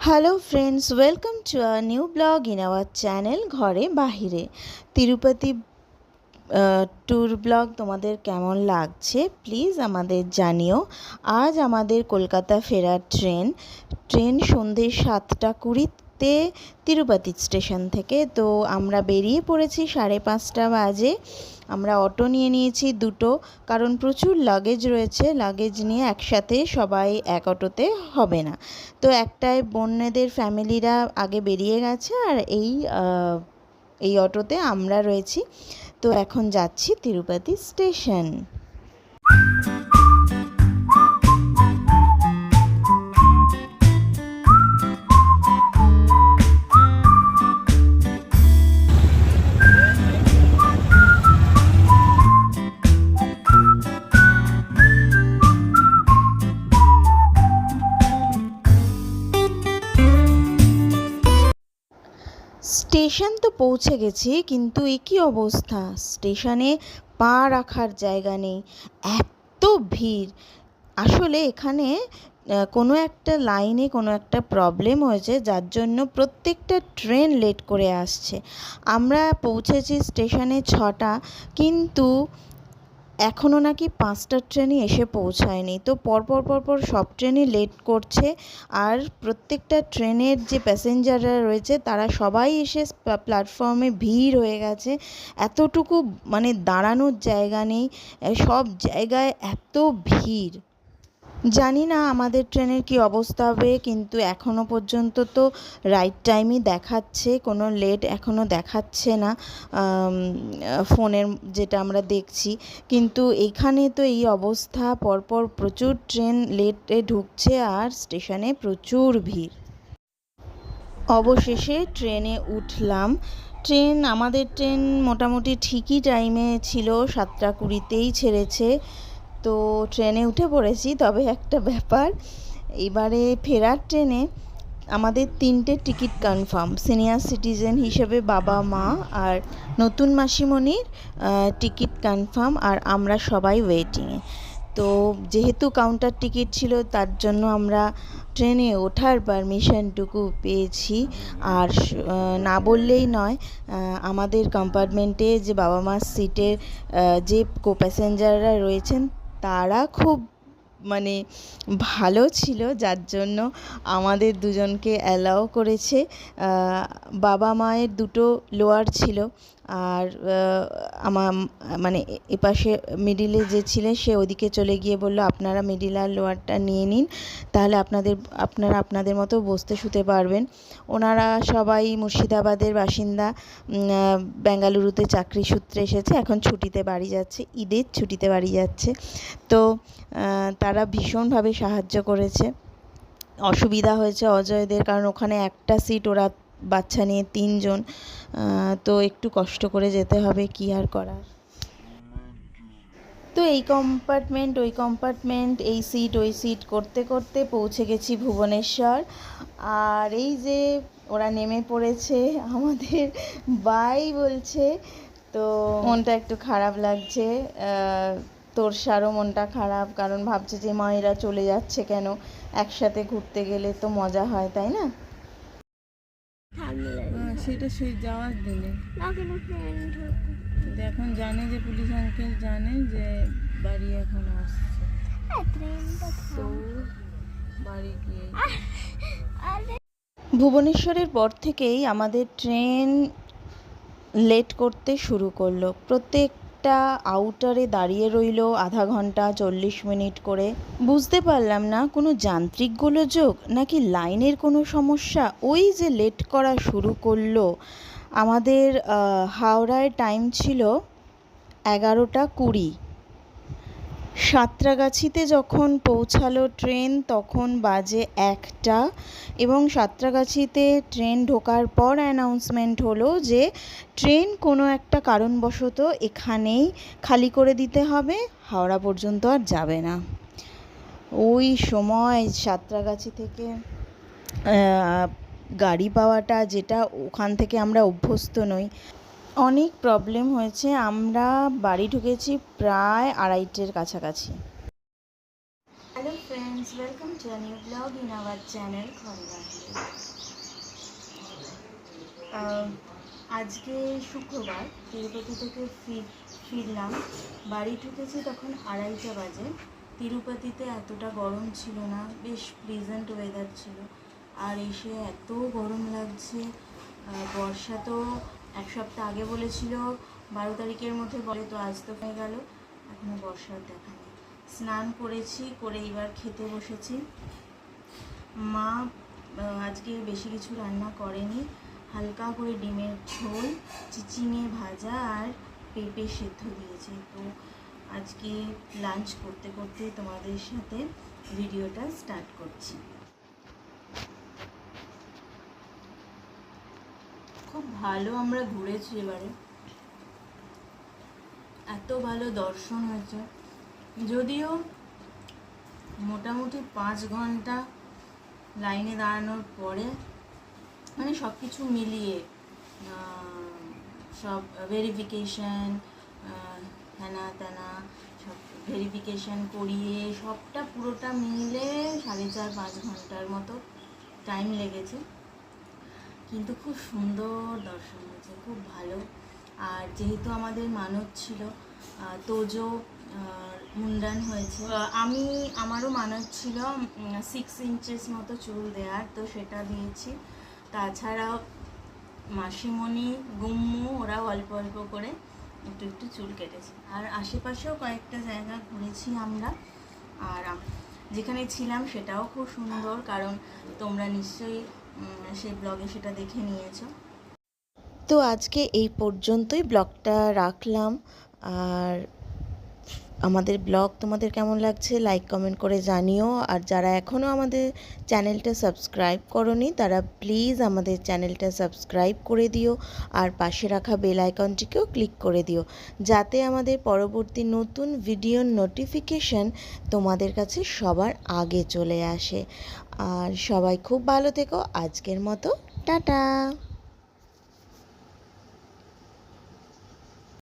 Hello friends welcome to a new blog in our channel ঘরে বাহিরে Tirupati tour blog তোমাদের কেমন লাগছে? প্লিজ আমাদের জানিও। আজ আমাদের কলকাতা ফেরার ট্রেন ট্রেন সন্ধে সাতটা কুড়িতে তিরুপতি স্টেশন থেকে। তো আমরা বেরিয়ে পড়েছি সাড়ে পাঁচটা বাজে। আমরা অটো নিয়ে নিয়েছি দুটো, কারণ প্রচুর লাগেজ রয়েছে। লাগেজ নিয়ে একসাথে সবাই এক অটোতে হবে না। তো একটাই বন্যদের ফ্যামিলিরা আগে বেরিয়ে গেছে আর এই এই অটোতে আমরা রয়েছি। তো এখন যাচ্ছি তিরুপতি স্টেশন। স্টেশন তো পৌঁছে গেছি, কিন্তু এ কী অবস্থা? স্টেশনে পা রাখার জায়গা নেই, এত ভিড়। আসলে এখানে কোনো একটা লাইনে কোনো একটা প্রবলেম হয়েছে, যার জন্য প্রত্যেকটা ট্রেন লেট করে আসছে। আমরা পৌঁছেছি স্টেশনে ছটা, কিন্তু এখনও নাকি পাঁচটা ট্রেনই এসে পৌঁছায়নি। তো পরপর পরপর সব ট্রেনই লেট করছে। আর প্রত্যেকটা ট্রেনের যে প্যাসেঞ্জাররা রয়েছে, তারা সবাই এসে প্ল্যাটফর্মে ভিড় হয়ে গেছে। এতটুকু মানে দাঁড়ানোর জায়গা নেই। সব জায়গায় এত ভিড়। জানি না আমাদের ট্রেনের কি অবস্থা হবে, কিন্তু এখনও পর্যন্ত তো রাইট টাইমই দেখাচ্ছে, কোনো লেট এখনও দেখাচ্ছে না ফোনের যেটা আমরা দেখছি। কিন্তু এখানে তো এই অবস্থা, পরপর প্রচুর ট্রেন লেটে ঢুকছে আর স্টেশনে প্রচুর ভিড়। অবশেষে ট্রেনে উঠলাম। ট্রেন, আমাদের ট্রেন মোটামুটি ঠিকই টাইমে ছিল, সাতটা কুড়িতেই ছেড়েছে। তো ট্রেনে উঠে পড়েছি, তবে একটা ব্যাপার, এবারে ফেরার ট্রেনে আমাদের তিনটে টিকিট কনফার্ম সিনিয়র সিটিজেন হিসেবে বাবা, মা আর নতুন মাসিমণির টিকিট কনফার্ম আর আমরা সবাই ওয়েটিংয়ে তো যেহেতু কাউন্টার টিকিট ছিল, তার জন্য আমরা ট্রেনে ওঠার পারমিশনটুকু পেয়েছি। আর না বললেই নয় আমাদের কম্পার্টমেন্টে যে বাবা মার সিটের যে কো প্যাসেঞ্জাররা রয়েছেন তারা খুব মানে ভালো ছিল, যার জন্য আমাদের দুজনকে অ্যালাও করেছে। বাবা মায়ের দুটো লোয়ার ছিল আর আমার মানে এপাশে মিডিলে যে ছিলেন, সে ওদিকে চলে গিয়ে বলল, আপনারা মিডিল আর লোয়ারটা নিয়ে নিন, তাহলে আপনাদের, আপনারা আপনাদের মতো বসতে শুতে পারবেন। ওনারা সবাই মুর্শিদাবাদের বাসিন্দা বেঙ্গালুরুতে চাকরি সূত্রে এসেছে, এখন ছুটিতে বাড়ি যাচ্ছে, ঈদের ছুটিতে বাড়ি যাচ্ছে। তো তারা ভীষণভাবে সাহায্য করেছে। অসুবিধা হয়েছে অজয়দের, কারণ ওখানে একটা সিট ওরা বাচ্চা নিয়ে তিনজন তো একটু কষ্ট করে যেতে হবে, কি আর করার। তো এই কম্পার্টমেন্ট ওই কম্পার্টমেন্ট এই সিট ওই সিট করতে করতে পৌঁছে গেছি ভুবনেশ্বর। আর এই যে ওরা নেমে পড়েছে আমাদের বাই বলছে, তো মনটা একটু খারাপ লাগছে আহ, তোরসারও মনটা খারাপ কারণ ভাবছে যে মায়েরা চলে যাচ্ছে কেন? একসাথে ঘুরতে গেলে তো মজা হয় তাই না? হ্যাঁ, সেটা সেই যাওয়ার দিনে। এখন জানে যে পুলিশ আঙ্কেল জানে যে বাড়ি এখন আসছে। ট্রেনটা বাড়ি গিয়ে ভুবনেশ্বরের পর থেকেই আমাদের ট্রেন লেট করতে শুরু করল। প্রত্যেকটা আউটারে দাঁড়িয়ে রইল আধা ঘণ্টা চল্লিশ মিনিট করে। বুঝতে পারলাম না, কোনো যান্ত্রিক গোলযোগ নাকি লাইনের কোনো সমস্যা? ওই যে লেট করা শুরু করল। আমাদের হাওড়ায় টাইম ছিল এগারোটা কুড়ি। সাঁতরাগাছিতে যখন পৌঁছালো ট্রেন, তখন বাজে একটা এবং সাঁতরাগাছিতে ট্রেন ঢোকার পর অ্যানাউন্সমেন্ট হলো যে ট্রেন কোনো একটা কারণবশত এখানেই খালি করে দিতে হবে, হাওড়া পর্যন্ত আর যাবে না। ওই সময় সাঁতরাগাছি থেকে গাড়ি পাওয়াটা যেটা ওখান থেকে আমরা অভ্যস্ত নই। অনেক প্রবলেম হয়েছে। আমরা বাড়ি ঢুকেছি প্রায় আড়াইটের কাছাকাছি। Hello friends a new vlog in our channel Khondahi. আজকে শুক্রবার, তিরুপতি থেকে ফির- ফিরলাম। বাড়ি ঢুকেছি তখন আড়াইটা বাজে। তিরুপতিতে এতটা গরম ছিল না, বেশ প্লিজেন্ট ওয়েদার ছিল। আর এসে এত গরম লাগছে বর্ষা তো এক সপ্তাহ আগে বলেছিল, বারো তারিখের মধ্যে বলে তো আজ তো হয়ে গেল, এখনও বর্ষার দেখা নেই। স্নান করেছি, করে এবার খেতে বসেছি। মা আজকে বেশি কিছু রান্না করেনি। হালকা করে ডিমের ঝোল, চিচিঙে ভাজা আর পেঁপে সেদ্ধ দিয়েছে। তো আজকে লাঞ্চ করতে করতে তোমাদের সাথে ভিডিওটা স্টার্ট করছি। খুব ভালো আমরা ঘুরেছি এবারে। এত ভালো দর্শন হয়েছে। যদিও মোটামুটি পাঁচ ঘণ্টা লাইনে দাঁড়ানোর পরে মানে সব কিছু মিলিয়ে সব ভেরিফিকেশন হ্যানা ত্যানা, সব ভেরিফিকেশন করিয়ে সবটা পুরোটা মিলে সাড়ে চার পাঁচ ঘণ্টার মতো টাইম লেগেছে। কিন্তু খুব সুন্দর দর্শন হয়েছে, খুব ভালো। আর যেহেতু আমাদের মানত ছিল তোজো মুন্ডান হয়েছে। আমি, আমারও মানত ছিল সিক্স ইঞ্চেস মতো চুল দেওয়ার তো সেটা দিয়েছি। তাছাড়াও মাসিমণি, গুম্মু, ওরাও অল্প অল্প করে একটু একটু চুল কেটেছে। আর আশেপাশেও কয়েকটা জায়গা ঘুরেছি আমরা। আর যেখানে ছিলাম সেটাও খুব সুন্দর, কারণ তোমরা নিশ্চয়ই সেই ব্লগে সেটা দেখে নিয়েছো। তো আজকে এই পর্যন্তই। ব্লগটা রাখলাম। আর আমাদের ব্লগ তোমাদের কেমন লাগছে লাইক কমেন্ট করে জানিও। আর যারা এখনও আমাদের চ্যানেলটা সাবস্ক্রাইব করনি, তারা প্লিজ আমাদের চ্যানেলটা সাবস্ক্রাইব করে দিও। আর পাশে রাখা বেল আইকনটিকেও ক্লিক করে দিও। যাতে আমাদের পরবর্তী নতুন ভিডিওর নোটিফিকেশন তোমাদের কাছে সবার আগে চলে আসে। আর সবাই খুব ভালো থেকো। আজকের মতো, টাটা!